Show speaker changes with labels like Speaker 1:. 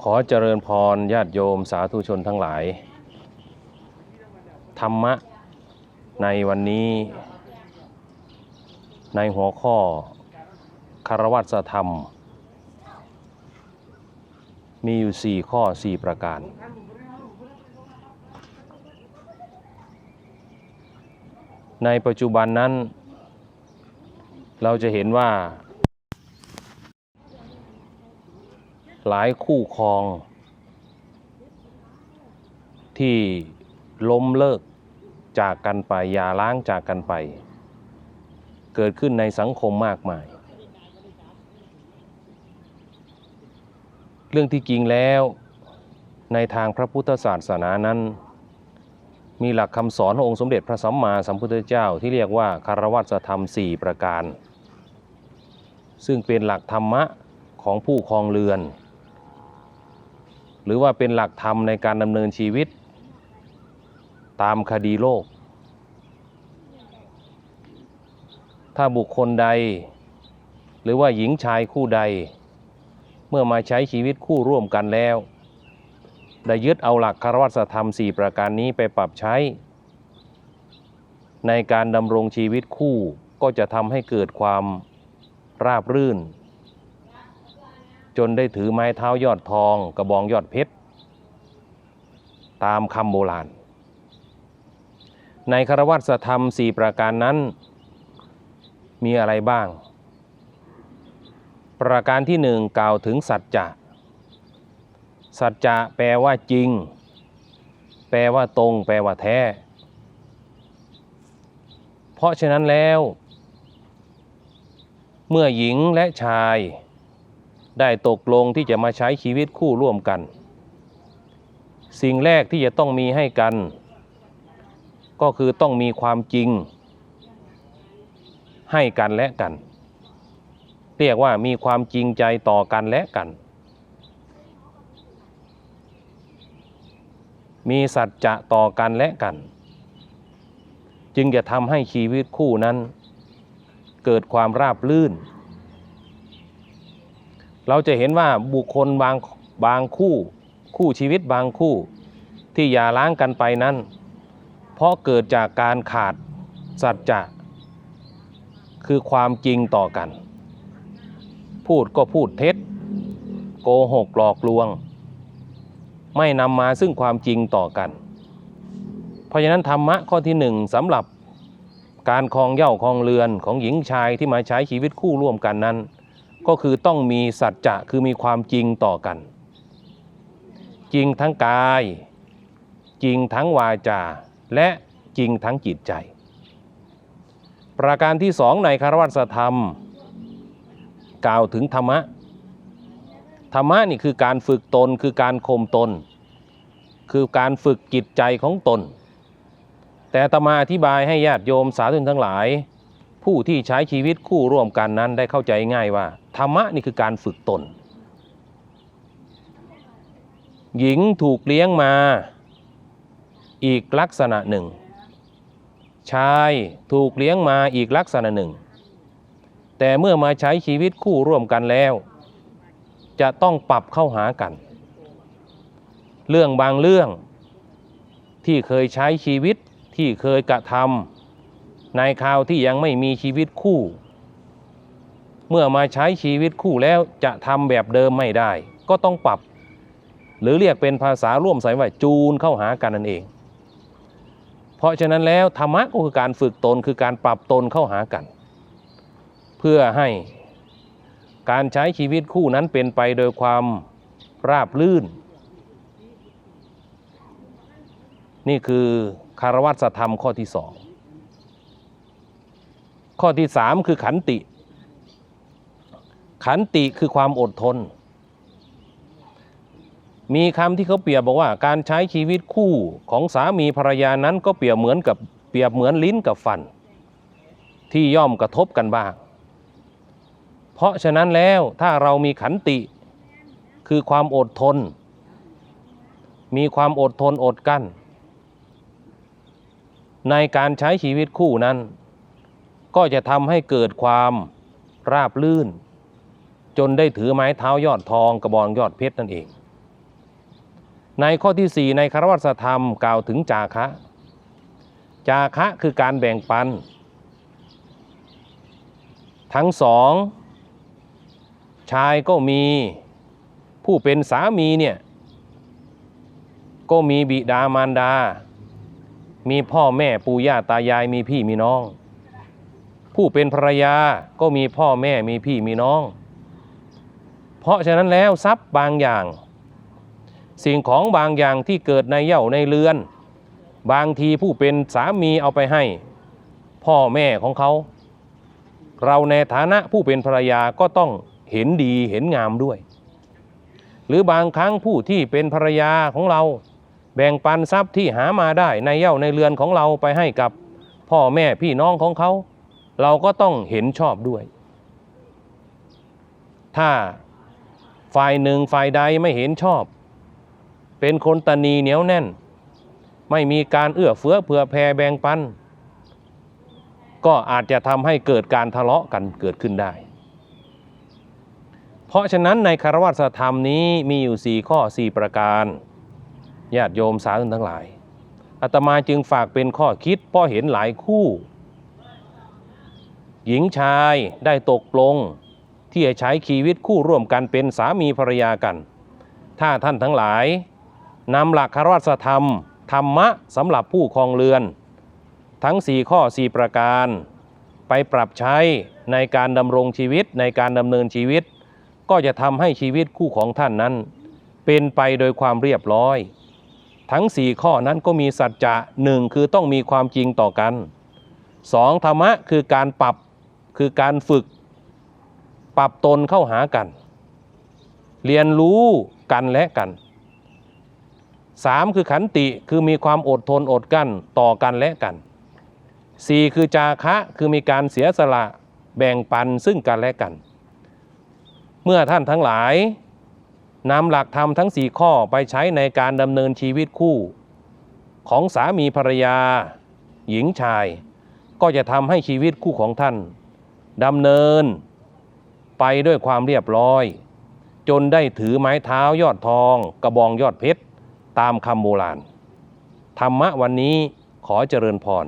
Speaker 1: ขอเจริญพรญาติโยมสาธุชนทั้งหลาย ธรรมะในวันนี้ ในหัวข้อคารวัตธรรม มีอยู่ 4 ข้อ 4 ประการ ในปัจจุบันนั้น เราจะเห็นว่า หลายคู่ครอง ที่ล้มเลิกจากกันไปหย่าร้างจากกันไป เกิดขึ้นในสังคมมากมาย เรื่องที่จริงแล้วในทางพระพุทธศาสนานั้น มีหลักคำสอนขององค์สมเด็จพระสัมมาสัมพุทธเจ้าที่เรียกว่าคารวัตธรรม 4 ประการ ซึ่งเป็นหลักธรรมะของผู้ครองเรือน หรือว่าเป็นหลักธรรมในการดำเนินชีวิต ตามคดีโลก ถ้าบุคคลใด หรือว่าหญิงชายคู่ใด เมื่อมาใช้ชีวิตคู่ร่วมกันแล้ว ได้ยึดเอาหลักคารวัตธรรม 4 ประการนี้ไปปรับใช้ ในการดำรงชีวิตคู่ก็จะทำให้เกิดความราบรื่น จนได้ถือไม้เท้ายอดทองกระบองยอดเพชร ตามคำโบราณ ในคารวัตธรรม4ประการนั้น มีอะไรบ้าง ประการที่หนึ่งกล่าวถึงสัจจะสัจจะแปลว่าจริง แปลว่าตรง แปลว่าแท้ เพราะฉะนั้นแล้ว เมื่อหญิงและชาย ได้ตกลงที่จะมาใช้ชีวิตคู่ร่วมกัน สิ่งแรกที่จะต้องมีให้กัน ก็คือต้องมีความจริง ให้กันและกัน เรียกว่ามีความจริงใจต่อกันและกัน มีสัจจะต่อกันและกัน จึงจะทำให้ชีวิตคู่นั้น เกิดความราบรื่น เราจะเห็นว่าบุคคลบางบางคู่ คู่ชีวิตบางคู่ ที่หย่าร้างกันไปนั้น เพราะเกิดจากการขาดสัจจะคือความจริงต่อกัน พูดก็พูดเท็จ โกหกหลอกลวง ไม่นำมาซึ่งความจริงต่อกัน เพราะฉะนั้นธรรมะข้อที่หนึ่งสำหรับการครองเย้าครองเรือนของหญิงชายที่มาใช้ชีวิตคู่ร่วมกันนั้น ก็คือต้องมีสัจจะคือมีความจริงต่อกัน จริงทั้งกาย จริงทั้งวาจา และจริงทั้งจิตใจ ประการที่สองในคารวัตธรรม กล่าวถึงธรรมะ ธรรมะนี่คือการฝึกตนคือการข่มตน คือการฝึกจิตใจของตน แต่ตมาอธิบายให้ญาติโยมสาธุชนทั้งหลาย ผู้ที่ใช้ชีวิตคู่ร่วมกันนั้นได้เข้าใจง่ายว่า ธรรมะนี่คือการฝึกตน หญิงถูกเลี้ยงมา อีกลักษณะหนึ่ง ชายถูกเลี้ยงมาอีกลักษณะหนึ่ง แต่เมื่อมาใช้ชีวิตคู่ร่วมกันแล้ว จะต้องปรับเข้าหากัน เรื่องบางเรื่องที่เคยใช้ชีวิตที่เคยกระทำ ในคราวที่ยังไม่มีชีวิตคู่ เมื่อมาใช้ชีวิตคู่แล้วจะทำแบบเดิมไม่ได้ ก็ต้องปรับ หรือเรียกเป็นภาษาร่วมสายว่าจูนเข้าหากันนั่นเอง เพราะฉะนั้นแล้วธรรมะก็คือการฝึกตนคือการปรับตนเข้าหากัน เพื่อให้การใช้ชีวิตคู่นั้นเป็นไปโดยความราบลื่น นี่คือคารวัตธรรมข้อที่สอง ข้อที่สามคือขันติ ขันติคือความอดทน มีคำที่เขาเปรียบบอกว่า การใช้ชีวิตคู่ของสามีภรรยานั้นก็เปรียบเหมือนกับเปรียบเหมือนลิ้นกับฟัน ที่ย่อมกระทบกันบ้าง เพราะฉะนั้นแล้วถ้าเรามีขันติคือความอดทน มีความอดทนอดกั้น ในการใช้ชีวิตคู่นั้น ก็จะทำให้เกิดความราบลื่น จนได้ถือไม้เท้ายอดทองกระบองยอดเพชรนั่นเอง ในข้อที่ 4 ในคารวัตธรรมกล่าวถึงจาคะ จาคะคือการแบ่งปัน ทั้งสอง ชายก็มีผู้เป็นสามีเนี่ยก็มีบิดามารดา มีพ่อแม่ปู่ย่าตายายมีพี่มีน้อง ผู้เป็นภรรยาก็มีพ่อแม่มีพี่มีน้อง เพราะฉะนั้นแล้วทรัพย์บางอย่าง สิ่งของบางอย่างที่เกิดในเย่าในเรือน บางทีผู้เป็นสามีเอาไปให้ พ่อแม่ของเขา เราในฐานะผู้เป็นภรรยาก็ต้องเห็นดีเห็นงามด้วย หรือบางครั้งผู้ที่เป็นภรรยาของเรา แบ่งปันทรัพย์ที่หามาได้ในเย่าในเรือนของเราไปให้กับพ่อแม่พี่น้องของเขา เราก็ต้องเห็นชอบด้วย ถ้าฝ่ายหนึ่งฝ่ายใดไม่เห็นชอบ เป็นคนตนีเหนียวแน่น ไม่มีการเอื้อเฟื้อเผื่อแผ่แบ่งปัน ก็อาจจะทำให้เกิดการทะเลาะกันเกิดขึ้นได้ เพราะฉะนั้นในคารวะธรรมนี้มีอยู่ 4 ข้อ 4 ประการญาติโยมสาธุทั้งหลายอาตมาจึงฝากเป็นข้อคิดเพราะเห็นหลายคู่ หญิงชายได้ตกลง ที่จะใช้ชีวิตคู่ร่วมกันเป็นสามีภรรยากัน ถ้าท่านทั้งหลายนำหลักคารวะธรรม ธรรมะสำหรับผู้ครองเรือน ทั้ง 4 ข้อ 4 ประการ ไปปรับใช้ในการดำรงชีวิตในการดำเนินชีวิต ก็จะทำให้ชีวิตคู่ของท่านนั้น เป็นไปโดยความเรียบร้อย ทั้ง 4 ข้อนั้นก็มีสัจจะหนึ่งคือต้องมีความจริงต่อกันสองธรรมะคือการปรับ คือการฝึกปรับตนเข้าหากัน เรียนรู้กันและกันสามคือขันติคือมีความอดทนอดกั้นต่อกันและกันสี่คือจาคะคือมีการเสียสละแบ่งปันซึ่งกันและกัน เมื่อท่านทั้งหลายนำหลักธรรมทั้งสี่ข้อไปใช้ในการดำเนินชีวิตคู่ ของสามีภรรยา หญิงชาย ก็จะทำให้ชีวิตคู่ของท่าน ดำเนิน ไปด้วยความเรียบร้อย จนได้ถือไม้เท้ายอดทอง กระบองยอดเพชร ตามคำโบราณ ธรรมะวันนี้ขอเจริญพร